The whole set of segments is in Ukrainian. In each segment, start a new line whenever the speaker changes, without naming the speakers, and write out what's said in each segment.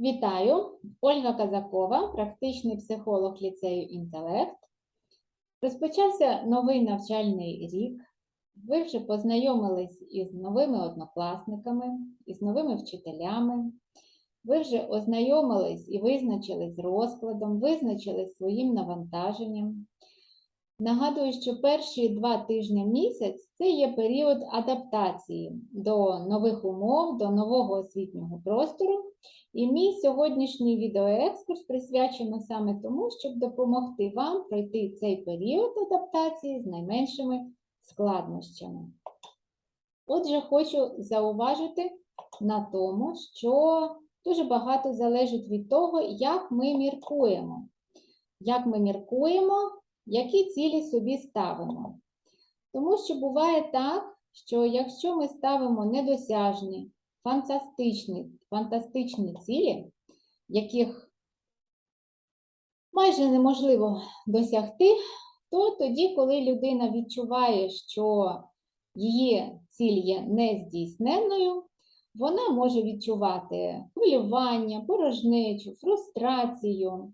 Вітаю! Ольга Казакова, практичний психолог ліцею інтелект. Розпочався новий навчальний рік. Ви вже познайомились із новими однокласниками, із новими вчителями. Ви вже ознайомились і визначились розкладом, визначились своїм навантаженням. Нагадую, що перші два тижні місяць це є період адаптації до нових умов, до нового освітнього простору. І мій сьогоднішній відеоекскурс присвячено саме тому, щоб допомогти вам пройти цей період адаптації з найменшими складнощами. Отже, хочу зауважити на тому, що дуже багато залежить від того, як ми міркуємо. Як ми міркуємо, які цілі собі ставимо. Тому що буває так, що якщо ми ставимо недосяжні, фантастичні, фантастичні цілі, яких майже неможливо досягти, то тоді, коли людина відчуває, що її ціль є нездійсненною, вона може відчувати хвилювання, порожнечу, фрустрацію.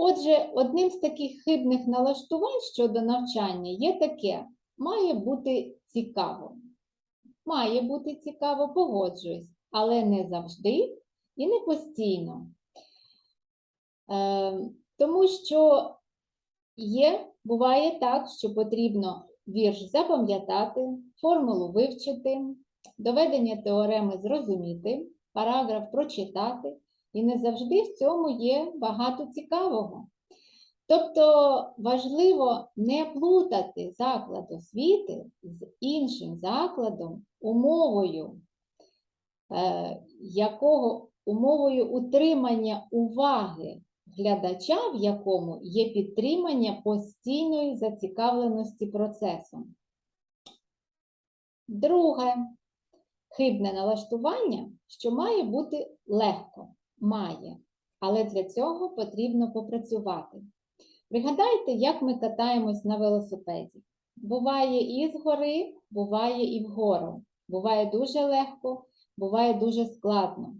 Отже, одним з таких хибних налаштувань щодо навчання є таке: має бути цікаво. Має бути цікаво, погоджуюсь, але не завжди і не постійно. Е, тому що є, буває так, що потрібно вірш запам'ятати, формулу вивчити, доведення теореми зрозуміти, параграф прочитати, і не завжди в цьому є багато цікавого. Тобто важливо не плутати заклад освіти з іншим закладом, умовою, е, якого, умовою утримання уваги глядача, в якому є підтримання постійної зацікавленості процесом. Друге хибне налаштування, що має бути легко, має, але для цього потрібно попрацювати. Пригадайте, як ми катаємось на велосипеді. Буває і згори, буває і вгору. Буває дуже легко, буває дуже складно.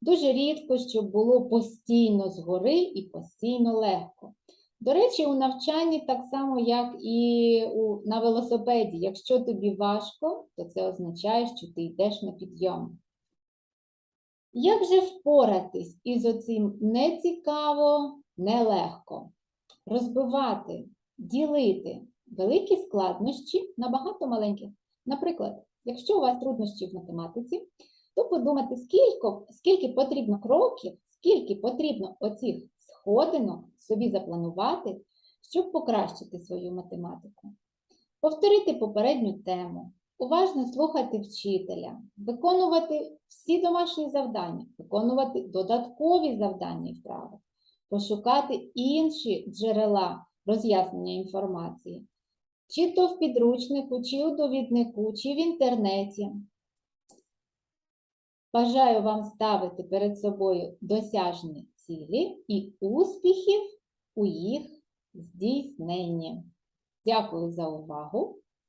Дуже рідко, щоб було постійно згори і постійно легко. До речі, у навчанні так само, як і у, на велосипеді. Якщо тобі важко, то це означає, що ти йдеш на підйом. Як же впоратись із оцим нецікаво, нелегко? Розбивати, ділити великі складнощі на багато маленьких. Наприклад, якщо у вас труднощі в математиці, то подумати, скільки, скільки потрібно кроків, скільки потрібно оцих сходинок собі запланувати, щоб покращити свою математику. Повторити попередню тему, уважно слухати вчителя, виконувати всі домашні завдання, виконувати додаткові завдання і вправи, пошукати інші джерела роз'яснення інформації, чи то в підручнику, чи у довіднику, чи в інтернеті. Бажаю вам ставити перед собою досяжні цілі і успіхів у їх здійсненні. Дякую за увагу.